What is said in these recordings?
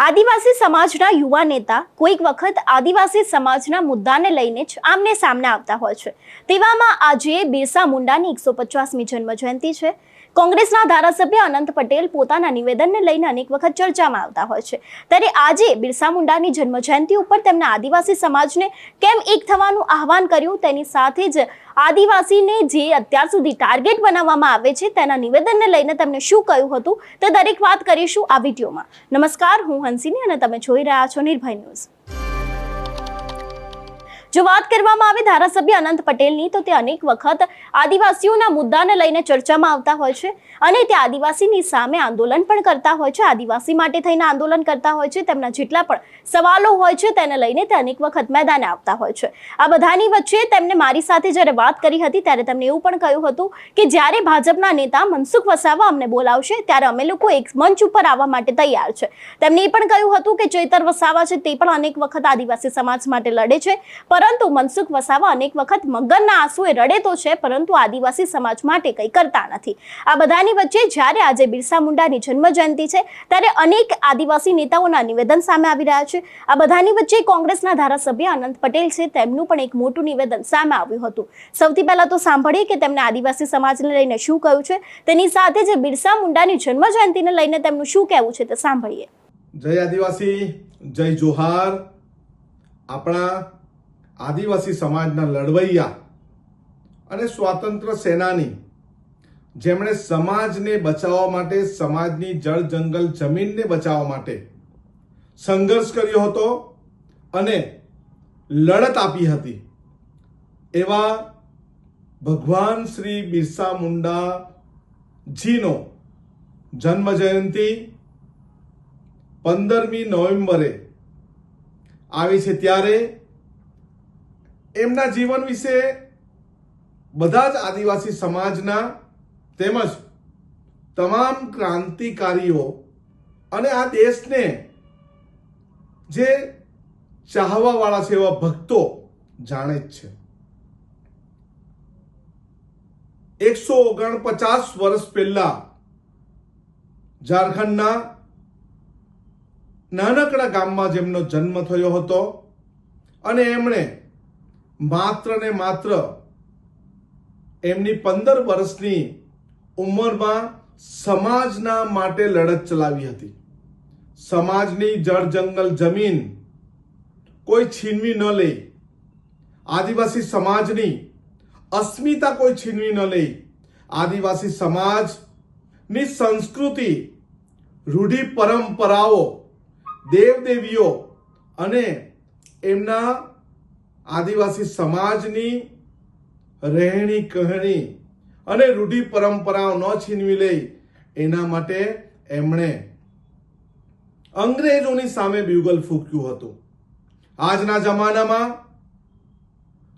આદિવાસી સમાજના યુવા નેતા કોઈક વખત આદિવાસી સમાજના મુદ્દાને લઈને જ આમને સામને આવતા હોય છે. તેવામાં આજે બિરસા મુંડાની એકસો પચાસમી જન્મ જયંતિ છે. કોંગ્રેસના ધારાસભ્ય અનંત પટેલ પોતાના નિવેદનને લઈને અનેક વખત ચર્ચામાં આવતા હોય છે. ત્યારે આજે બિરસા મુંડાની જન્મ જયંતિ ઉપર તેમના આદિવાસી સમાજને કેમ એક થવાનું આહવાન કર્યું તેની સાથે જ આદિવાસીને જે અત્યાર સુધી ટાર્ગેટ બનાવવામાં આવે છે તેના નિવેદનને લઈને તેમણે શું કહ્યું હતું તે દરેક વાત કરીશું આ વિડીયોમાં. નમસ્કાર, હું હંસિની અને તમે જોઈ રહ્યા છો નિર્ભય ન્યૂઝ. જો વાત કરવામાં આવે ધારાસભ્ય અનંત પટેલની, તો તે અનેક વખત આદિવાસીઓના મુદ્દાને લઈને ચર્ચામાં આવતા હોય છે. અને તે આદિવાસીની સામે આંદોલન પણ કરતા હોય છે. આદિવાસી માટે થઈને આંદોલન કરતા હોય છે. તેમના જેટલા પણ સવાલો હોય છે, તેને લઈને તે અનેક વખત મેદાને આવતા હોય છે. આ બધાની વચ્ચે તેમને મારી સાથે જ્યારે વાત કરી હતી, ત્યારે તેમણે એવું પણ કહ્યું હતું કે, જ્યારે ભાજપના નેતા મનસુખ વસાવા અમને બોલાવશે, ત્યારે અમે લોકો એક મંચ ઉપર આવવા માટે તૈયાર છે. તેમણે એ પણ કહ્યું હતું કે, ચેતર વસાવા છે, તે પણ અનેક વખત આદિવાસી સમાજ માટે લડે છે. પરંતુ મનસુખ વસાવા અનેક વખત મગનના આંસુએ રડે તો છે, પરંતુ આદિવાસી સમાજ માટે કંઈ કરતા નથી. આ બધાની વચ્ચે જ્યારે આજે બિરસા મુંડાની જન્મ જયંતિ છે, ત્યારે અનેક આદિવાસી નેતાઓના નિવેદન સામે આવી રહ્યા છે. આ બધાની વચ્ચે કોંગ્રેસના ધારાસભ્ય અનંત પટેલ છે. તેમનું પણ એક મોટું નિવેદન સામે આવ્યું હતું. સૌથી પહેલા તો સાંભળીએ કે તેમણે આદિવાસી સમાજને લઈને શું કહ્યું છે. તેની સાથે જે બિરસા મુંડાની જન્મ જયંતિને લઈને તેમનું શું કહેવું છે તે સાંભળીએ. જય આદિવાસી, જય જોહાર. આપણા આદિવાસી સમાજના લડવૈયા અને સ્વાતંત્ર્ય સેનાની જેમણે સમાજને બચાવવા માટે, સમાજની જળ જંગલ જમીનને બચાવવા માટે સંઘર્ષ કર્યો હતો અને લડત આપી હતી. એવા ભગવાન શ્રી બિરસા મુંડા જીનો જન્મ જયંતિ પંદરમી નવેમ્બરે આવી છે ત્યારે એમના જીવન વિશે બધા જ આદિવાસી સમાજના તેમજ તમામ ક્રાંતિકારીઓ અને આ દેશને જે ચાહવાવાળા છે એવા ભક્તો જાણે જ છે. એકસો ઓગણપચાસ વર્ષ પહેલા ઝારખંડના નાનકડા ગામમાં જેમનો જન્મ થયો હતો અને એમણે માત્ર ને માત્ર એમની પંદર વર્ષની ઉંમરમાં સમાજના માટે લડત ચલાવી હતી. સમાજની જળ જંગલ જમીન કોઈ છીનવી ન લે આદિવાસી સમાજની અસ્મિતા કોઈ છીનવી ન લે આદિવાસી સમાજની સંસ્કૃતિ, રૂઢિ પરંપરાઓ, દેવદેવીઓ અને એમના આદિવાસી સમાજની રહેણી કહેણી અને રૂઢિ પરંપરાઓ ન છીનવી લે એના માટે એમણે અંગ્રેજોની સામે બ્યુગલ ફૂક્યું હતું. આજના જમાનામાં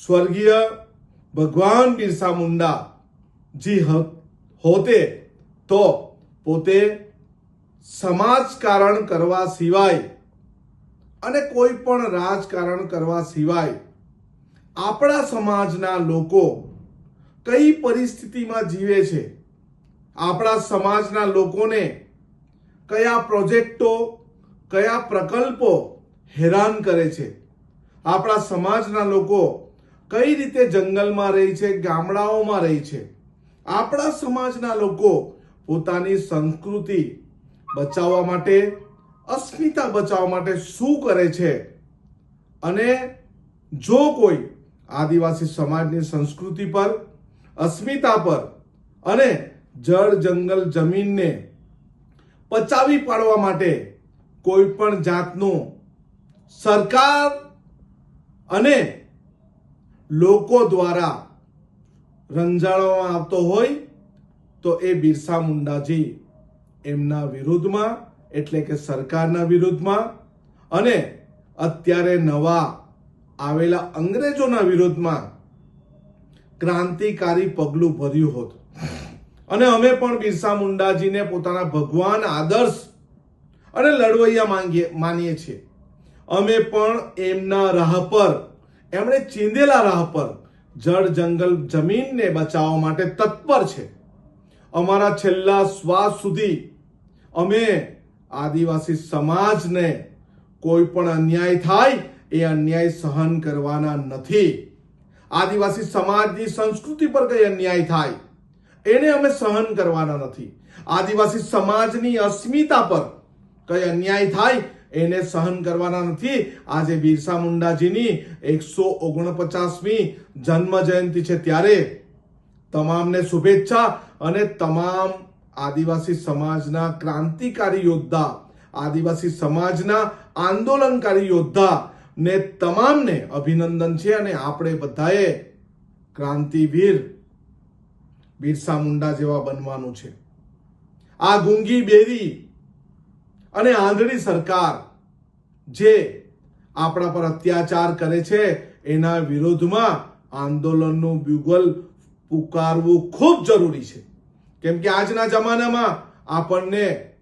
સ્વર્ગીય ભગવાન બિરસા મુંડા જી હોતે તો પોતે સમાજકારણ કરવા સિવાય અને કોઈ પણ રાજકારણ કરવા સિવાય આપણા સમાજના લોકો કઈ પરિસ્થિતિમાં જીવે છે? આપણા સમાજના લોકોને કયા પ્રોજેક્ટો, કયા પ્રકલ્પો હેરાન કરે છે? આપણા સમાજના લોકો કઈ રીતે જંગલમાં રહે છે, ગામડાઓમાં રહે છે? આપણા સમાજના લોકો પોતાની સંસ્કૃતિ બચાવવા માટે, અસ્મિતા બચાવવા માટે શું કરે છે? અને જો કોઈ આદિવાસી સમાજની સંસ્કૃતિ પર અસ્મિતા પર અને જળ જંગલ જમીનને પચાવી પાડવા માટે કોઈ પણ જાતનું સરકાર અને લોકો દ્વારા રંજાડવામાં આવતો હોય તો એ બિરસા મુંડાજી એમના વિરુદ્ધમાં, એટલે કે સરકારના વિરુદ્ધમાં અને અત્યારે નવા આવેલા અંગ્રેજોના વિરોધમાં ક્રાંતિકારી પગલું ભર્યું હોત. અને અમે પણ બિરસા મુંડાજીને પોતાના ભગવાન આદર્શ અને લડવૈયા માંગીએ માનીએ છીએ. અમે પણ એમના રાહ પર, એમણે ચીંધેલા રાહ પર જળ જંગલ જમીનને બચાવવા માટે તત્પર છે. અમારા છેલ્લા શ્વાસ સુધી અમે આદિવાસી સમાજને કોઈ પણ અન્યાય થાય એ અન્યાય સહન કરવાના નથી. આદિવાસી સમાજની સંસ્કૃતિ પર કઈ અન્યાય થાય, એને અમે સહન કરવાના નથી. આદિવાસી સમાજની અસ્મિતા પર કઈ અન્યાય થાય, એને સહન કરવાના નથી. આજે બિરસા મુંડાજીની એકસો ઓગણપચાસમી જન્મ જયંતિ છે ત્યારે તમામને શુભેચ્છા અને તમામ આદિવાસી સમાજના ક્રાંતિકારી યોદ્ધા, આદિવાસી સમાજના આંદોલનકારી યોદ્ધા ને તમામને અભિનંદન છે અને આપણે બધાએ ક્રાંતિવીર બિરસા મુંડા જેવા બનવાનું છે. આ ગુંગી બેરી અને આંધળી સરકાર જે આપણા પર અત્યાચાર કરે છે, એના વિરોધમાં આંદોલનનું બ્યુગલ પુકારવું ખૂબ જરૂરી છે. કેમ કે આજના જમાનામાં આપણને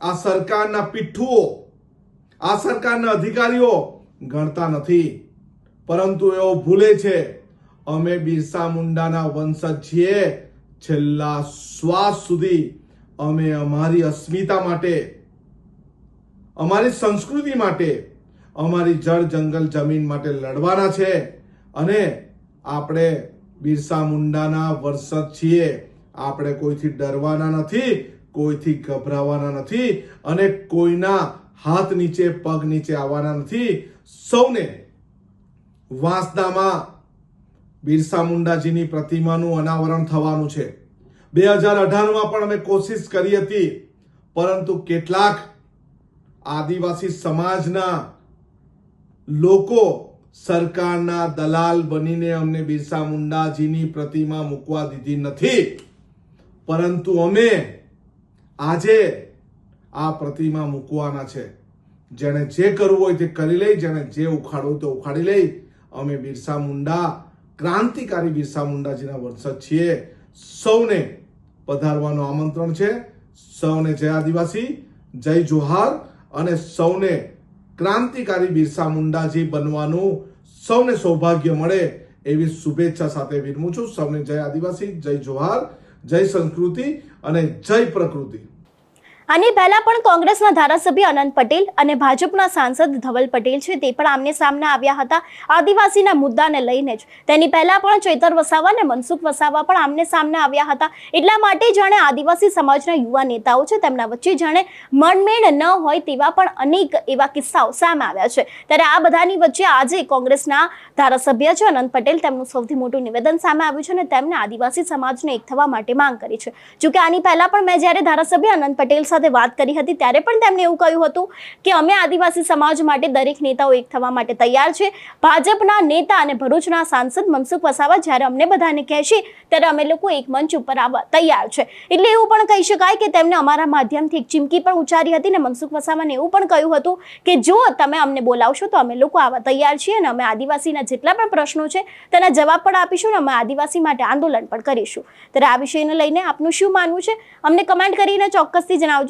આ સરકારના પીઠુઓ આ સરકારના અધિકારીઓ ગણતા નથી. પરંતુ એઓ ભૂલે છે. અમે બિરસા મુંડાના વંશજ છીએ. છેલ્લા શ્વાસ સુધી અમે અમારી અસ્મિતા માટે, અમારી સંસ્કૃતિ માટે, અમારી જળ જંગલ જમીન માટે લડવાના છે અને આપણે બિરસા મુંડાના વંશજ છીએ. આપણે કોઈથી ડરવાના નથી, કોઈથી ગભરાવાના નથી અને કોઈના હાથ નીચે, પગ નીચે આવવાના નથી. સૌને વાંસદામાં બિરસા મુંડાજીની પ્રતિમાનું અનાવરણ થવાનું છે. બે હજાર અઢારમાં પણ અમે કોશિશ કરી હતી, પરંતુ કેટલાક આદિવાસી સમાજના લોકો સરકારના દલાલ બનીને અમને બિરસા મુંડાજીની પ્રતિમા મૂકવા દીધી નથી. પરંતુ અમે આજે આ પ્રતિમા મૂકવાના છે. જેણે જે કરવું હોય તે કરી લઈ જેણે જે ઉખાડવું તે ઉખાડી લઈ અમે બિરસા મુંડા, ક્રાંતિકારી બિરસા મુંડાજીના વંશજ છીએ. સૌને પધારવાનું આમંત્રણ છે. સૌને જય આદિવાસી, જય જોહાર અને સૌને ક્રાંતિકારી બિરસા મુંડાજી બનવાનું સૌને સૌભાગ્ય મળે એવી શુભેચ્છા સાથે વિરમું છું. સૌને જય આદિવાસી, જય જોહાર, જય સંસ્કૃતિ અને જય પ્રકૃતિ. આની પહેલા પણ કોંગ્રેસના ધારાસભ્ય અનંત પટેલ અને ભાજપના સાંસદ ધવલ પટેલ છે, તે પણ આમને સામને આવ્યા હતા આદિવાસીના મુદ્દાને લઈને જ. તેની પહેલા પણ ચૈતર વસાવા અને મનસુખ વસાવા પણ આમને સામને આવ્યા હતા. એટલા માટે જાણે આદિવાસી સમાજના યુવા નેતાઓ છે, તેમના વચ્ચે જાણે મનમેળ ન હોય તેવા પણ અનેક એવા કિસ્સાઓ સામે આવ્યા છે. ત્યારે આ બધાની વચ્ચે આજે કોંગ્રેસના ધારાસભ્ય છે, અનંત પટેલ તેમનું સૌથી મોટું નિવેદન સામે આવ્યું છે અને તેમને આદિવાસી સમાજને એક થવા માટે માંગ કરી છે. જોકે આની પહેલા પણ મેં જ્યારે ધારાસભ્ય અનંત પટેલ સાથે વાત કરી હતી, ત્યારે પણ તેમણે એવું કહ્યું હતું કે અમે આદિવાસી સમાજ માટે દરેક નેતાઓ એક થવા માટે તૈયાર છે. ભાજપના નેતા અને ભરૂચના સાંસદ મનસુખ વસાવા જ્યારે અમને બધાને કહેશે, ત્યારે અમે લોકો એક મંચ ઉપર આવવા તૈયાર છે. એટલે એવું પણ કહી શકાય કે તેમને અમારા માધ્યમથી એક ચીમકી પણ ઉચ્ચારી હતી અને મનસુખ વસાવાને એવું પણ કહ્યું હતું કે જો તમે અમને બોલાવશો તો અમે લોકો આવા તૈયાર છીએ અને અમે આદિવાસીના જેટલા પણ પ્રશ્નો છે, તેના જવાબ પણ આપીશું અને અમે આદિવાસી માટે આંદોલન પણ કરીશું. ત્યારે આ વિષયને લઈને આપનું શું માનવું છે? અમને કમેન્ટ કરીને ચોક્કસથી જણાવજો.